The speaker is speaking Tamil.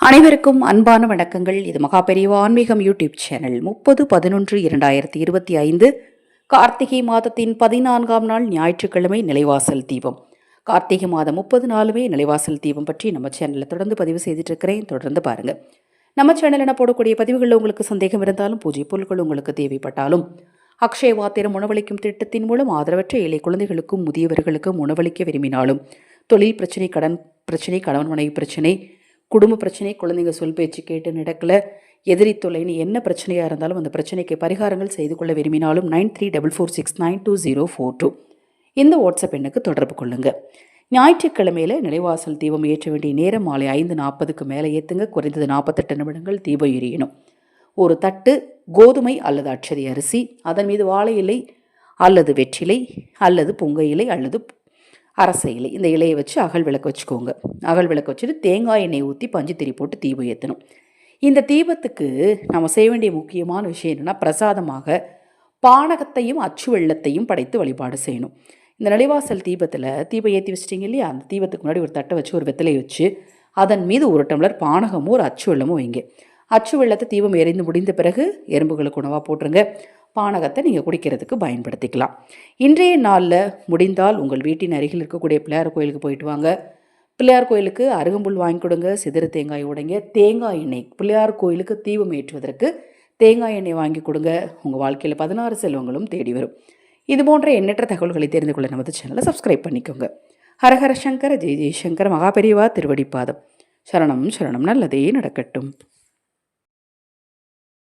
அனைவருக்கும் அன்பான வணக்கங்கள். இது மகாபெரிவ ஆன்மீகம் யூடியூப் சேனல் முப்பது பதினொன்று இரண்டாயிரத்தி இருபத்தி ஐந்து கார்த்திகை மாதத்தின் பதினான்காம் நாள் ஞாயிற்றுக்கிழமை நிலைவாசல் தீபம். கார்த்திகை மாதம் முப்பது நாளுமே நிலைவாசல் தீபம் பற்றி நம்ம சேனலில் தொடர்ந்து பதிவு செய்துட்டு இருக்கிறேன் தொடர்ந்து பாருங்க. நம்ம சேனலில் நான் போடக்கூடிய பதிவுகளில் உங்களுக்கு சந்தேகம் இருந்தாலும் பூஜை பொருட்கள் உங்களுக்கு தேவைப்பட்டாலும் அக்ஷய வாத்திரம் உணவளிக்கும் திட்டத்தின் மூலம் ஆதரவற்ற ஏழை குழந்தைகளுக்கும் முதியவர்களுக்கும் உணவளிக்க விரும்பினாலும் தொழில் பிரச்சனை கடன் பிரச்சனை கணவன் மனைவி பிரச்சனை குடும்ப பிரச்சனை குழந்தைங்க சொல் பேச்சு கேட்டு நடக்கல. எதிரி தொலைன்னு என்ன பிரச்சனையாக இருந்தாலும் அந்த பிரச்சனைக்கு பரிகாரங்கள் செய்து கொள்ள விரும்பினாலும் nine three double four six nine two zero four two. இந்த வாட்ஸ்அப் எண்ணுக்கு தொடர்பு கொள்ளுங்கள் ஞாயிற்றுக்கிழமையில் நிலைவாசல் தீபம் ஏற்ற வேண்டிய நேரம் மாலை ஐந்து நாற்பதுக்கு மேலே ஏற்றுங்க குறைந்தது நாற்பத்தெட்டு நிமிடங்கள் தீபம் எரியணும். ஒரு தட்டு கோதுமை அல்லது அச்சதி அரிசி அதன் மீது வாழை இலை அல்லது வெற்றிலை அல்லது புங்க இலை அல்லது அரச இலை இந்த இலையை வச்சு அகல் விளக்கு வச்சுக்கோங்க. அகல் விளக்கு வச்சுட்டு தேங்காய் எண்ணெய் ஊற்றி பஞ்சு திரி போட்டு தீபம் ஏற்றணும் இந்த தீபத்துக்கு நம்ம செய்ய வேண்டிய முக்கியமான விஷயம் என்னென்னா பிரசாதமாக பானகத்தையும் அச்சு வெள்ளத்தையும் படைத்து வழிபாடு செய்யணும். இந்த நலிவாசல் தீபத்தில் தீபம் ஏற்றி வச்சிட்டிங்க இல்லையா? அந்த தீபத்துக்கு முன்னாடி ஒரு தட்டை வச்சு ஒரு வெத்தலையை வச்சு அதன் மீது ஒரு டம்ளர் பானகமும் ஒரு அச்சு வெள்ளமும் வைங்க. அச்சு வெள்ளத்தை தீபம் எரிந்து முடிந்த பிறகு எறும்புகளுக்கு உணவாக போட்டுருங்க. பானகத்தை நீங்கள் குடிக்கிறதுக்கு பயன்படுத்திக்கலாம். இன்றைய நாளில் முடிந்தால் உங்கள் வீட்டின் அருகில் இருக்கக்கூடிய பிள்ளையார் கோயிலுக்கு போயிட்டு வாங்க. பிள்ளையார் கோயிலுக்கு அருகம்புல் வாங்கி கொடுங்க சிதறு தேங்காய் உடைங்க. தேங்காய் எண்ணெய் பிள்ளையார் கோயிலுக்கு தீபம் ஏற்றுவதற்கு தேங்காய் எண்ணெய் வாங்கி கொடுங்க. உங்கள் வாழ்க்கையில் பதினாறு செல்வங்களும் தேடி வரும். இது போன்ற எண்ணற்ற தகவல்களை தெரிந்து கொள்ள நமது சேனலை சப்ஸ்கிரைப் பண்ணிக்கோங்க. ஹரஹர சங்கர ஜெய் ஜெய்சங்கர் மகாபெரிவா திருவடிப்பாதம் சரணம் சரணம் நல்லதே நடக்கட்டும்.